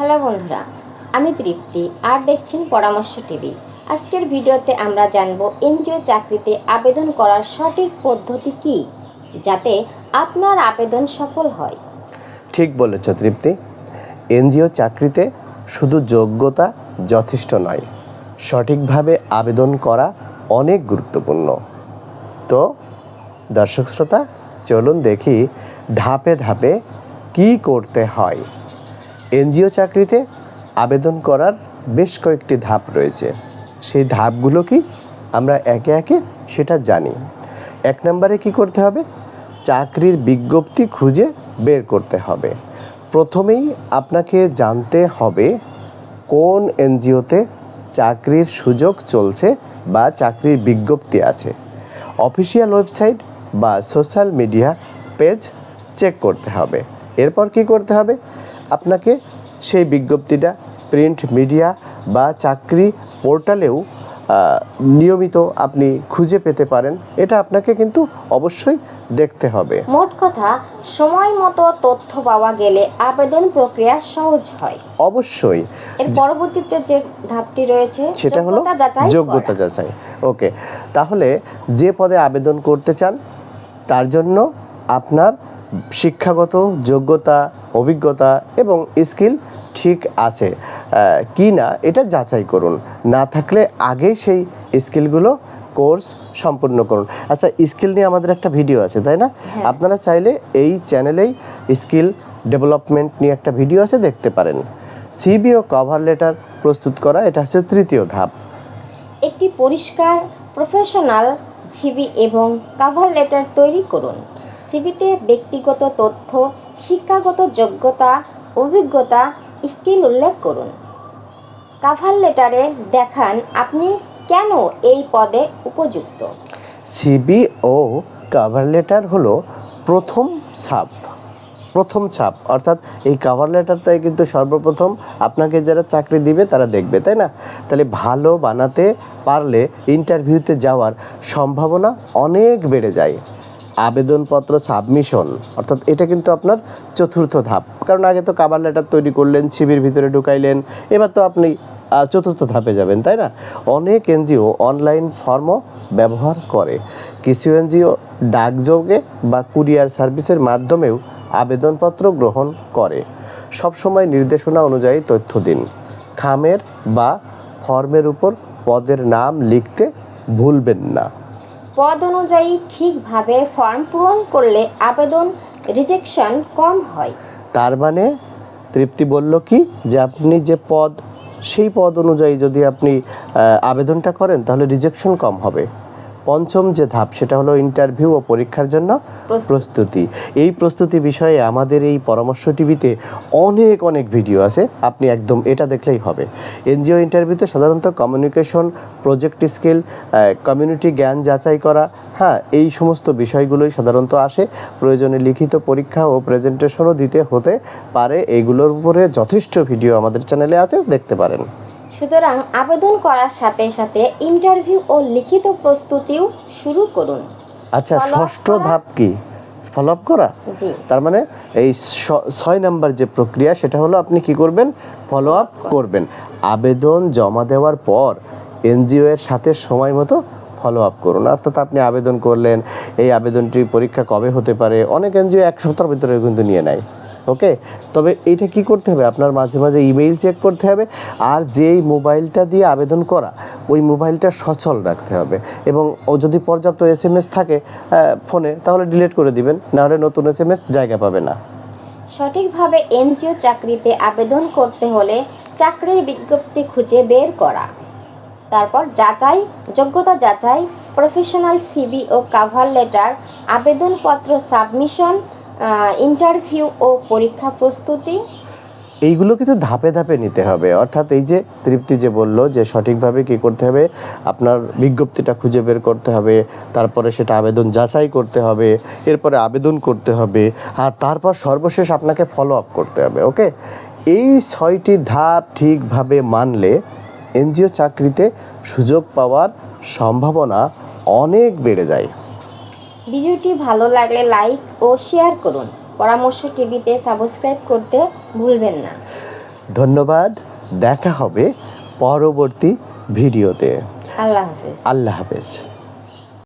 Hello বন্ধুরা, আমি তৃপ্তি আর দেখছেন পরামর্শ টিভি। আজকের ভিডিওতে আমরা জানব এনজিও চাকরিতে আবেদন করার সঠিক পদ্ধতি কি, যাতে আপনার আবেদন সফল হয়। ঠিক বলেছ তৃপ্তি, এনজিও চাকরিতে শুধু যোগ্যতা যথেষ্ট নয়, সঠিকভাবে আবেদন করা অনেক গুরুত্বপূর্ণ। তো দর্শক শ্রোতা, চলুন দেখি ধাপে ধাপে কি করতে হয়। এনজিও চাকরিতে আবেদন করার বেশ কয়েকটি ধাপ রয়েছে। সেই ধাপগুলো কি আমরা একে একে সেটা জানি। এক নম্বরে কি করতে হবে? চাকরির বিজ্ঞপ্তি খুঁজে বের করতে হবে। প্রথমেই আপনাকে জানতে হবে কোন এনজিওতে চাকরির সুযোগ চলছে বা চাকরির বিজ্ঞপ্তি আছে। অফিসিয়াল ওয়েবসাইট বা সোশ্যাল মিডিয়া পেজ চেক করতে হবে। এরপর কি করতে হবে? আপনাকে সেই বিজ্ঞপ্তিটা প্রিন্ট মিডিয়া বা চাকরি পোর্টালেও নিয়মিত আপনি খুঁজে পেতে পারেন। এটা আপনাকে কিন্তু অবশ্যই দেখতে হবে। মোট কথা সময় মতো তথ্য পাওয়া গেলে আবেদন প্রক্রিয়া সহজ হয়। অবশ্যই। এর পরবর্তীতে যে ধাপটি রয়েছে সেটা হলো যোগ্যতা যাচাই। ওকে। তাহলে যে পদে আবেদন করতে চান তার জন্য আপনার শিক্ষাগত যোগ্যতা অভিজ্ঞতা এবং স্কিল ঠিক আছে। কি না এটা যাচাই করুন। না থাকলে আগে সেই স্কিলগুলো কোর্স সম্পূর্ণ করুন। আচ্ছা স্কিল নিয়ে আমাদের একটা ভিডিও আছে তাই না? হ্যাঁ। আপনারা চাইলে এই চ্যানেলেই স্কিল ডেভেলপমেন্ট নিয়ে একটা ভিডিও আছে দেখতে পারেন। সিবি ও কভার লেটার প্রস্তুত করা এটা হচ্ছে তৃতীয় ধাপ। একটি পরিষ্কার প্রফেশনাল সিবি এবং কভার লেটার তৈরি করুন। সিভিতে ব্যক্তিগত তথ্য, শিক্ষাগত যোগ্যতা, অভিজ্ঞতা, স্কিল উল্লেখ করুন। কাভার লেটারে দেখান আপনি কেন এই পদে উপযুক্ত। সিবি ও কভার লেটার হলো প্রথম ছাপ প্রথম ছাপ। অর্থাৎ এই কভার লেটারটাই কিন্তু সর্বপ্রথম আপনাকে যারা চাকরি দিবে তারা দেখবে, তাই না? তাহলে ভালো বানাতে পারলে ইন্টারভিউতে যাওয়ার সম্ভাবনা অনেক বেড়ে যায়। আবেদনপত্র সাবমিশন, অর্থাৎ এটা কিন্তু আপনার চতুর্থ ধাপ। কারণ আগে তো কাবার লেটার তৈরি করলেন ছিবির ভিতরে ঢুকাইলেন, এবার তো আপনি চতুর্থ ধাপে যাবেন, তাই না? অনেক এনজিও অনলাইন ফর্মও ব্যবহার করে। কিছু এনজিও ডাকযোগে বা কুরিয়ার সার্ভিসের মাধ্যমেও আবেদনপত্র গ্রহণ করে। সবসময় নির্দেশনা অনুযায়ী তথ্য দিন। খামের বা ফর্মের উপর পদের নাম লিখতে ভুলবেন না। পদ অনুযায়ী ঠিকভাবে ফর্ম পূরণ করলে আবেদন রিজেকশন কম হয়। তার মানে তৃপ্তি বলল কি, যে আপনি যে পদ, সেই পদ অনুযায়ী যদি আপনি আবেদনটা করেন, তাহলে রিজেকশন কম হবে। পঞ্চম যে ধাপ সেটা হলো ইন্টারভিউ ও পরীক্ষার জন্য প্রস্তুতি। এই প্রস্তুতি বিষয়ে আমাদের এই পরামর্শ টিভিতে অনেক অনেক ভিডিও আছে। আপনি একদম এটা দেখলেই হবে। এনজিও ইন্টারভিউতে সাধারণত কমিউনিকেশন প্রজেক্ট স্কিল কমিউনিটি জ্ঞান যাচাই করা হ্যাঁ এই সমস্ত বিষয়গুলোই সাধারণত আসে। প্রয়োজনে লিখিত পরীক্ষা ও প্রেজেন্টেশনও দিতে হতে পারে। এইগুলোর উপরে যথেষ্ট ভিডিও আমাদের চ্যানেলে আছে দেখতে পারেন। সুতরাং আবেদন করার সাথে সাথে ইন্টারভিউ ও লিখিত প্রস্তুতিও শুরু করুন। আচ্ছা ষষ্ঠ? ধাপ কি? ফলো আপ করা? তার মানে এই ছয় নাম্বার যে প্রক্রিয়া সেটা হলো আপনি কি করবেন? ফলো আপ করবেন। আবেদন জমা দেওয়ার পর এনজিও এর সাথে সময় মতো ফলো আপ করুন। অর্থাৎ আপনি আবেদন করলেন এই আবেদনটি পরীক্ষা কবে হতে পারে? অনেক এনজিও এক সপ্তাহের ভিতরে কিন্তু নিয়ে নেয়। ওকে? তবে এইটা কি করতে হবে? আপনার মাঝে মাঝে ইমেইল চেক করতে হবে আর যেই মোবাইলটা দিয়ে আবেদন করা, ওই মোবাইলটা সচল রাখতে হবে। এবং ও যদি পর্যাপ্ত এস এম এস থাকে ফোনে, তাহলে ডিলিট করে দিবেন, নাহলে নতুন এস এম এস জায়গা পাবে না। সঠিকভাবে এনজিও চাকরিতে আবেদন করতে হলে চাকরির বিজ্ঞপ্তি খুঁজে বের করা। তারপর যাচাই, যোগ্যতা যাচাই, প্রফেশনাল সিবি ও কাভার লেটার আবেদনপত্র সাবমিশন ইন্টারভিউ ও পরীক্ষা প্রস্তুতি। এইগুলো কিন্তু ধাপে ধাপে নিতে হবে। অর্থাৎ এই যে তৃপ্তি যে বলল যে সঠিকভাবে কি করতে হবে, আপনার বিজ্ঞপ্তিটা খুঁজে বের করতে হবে, তারপরে সেটা আবেদন যাচাই করতে হবে, এরপরে আবেদন করতে হবে, আর তারপর সর্বশেষ আপনাকে ফলো আপ করতে হবে ওকে এই ছয়টি ধাপ ঠিকভাবে মানলে এনজিও চাকরিতে সুযোগ পাওয়ার সম্ভাবনা অনেক বেড়ে যায়। ভিডিওটি ভালো লাগলে লাইক ও শেয়ার করুন। পরামর্শ টিভিতে সাবস্ক্রাইব করতে ভুলবেন না। ধন্যবাদ। দেখা হবে পরবর্তী ভিডিওতে। আল্লাহ হাফেজ। আল্লাহ হাফেজ।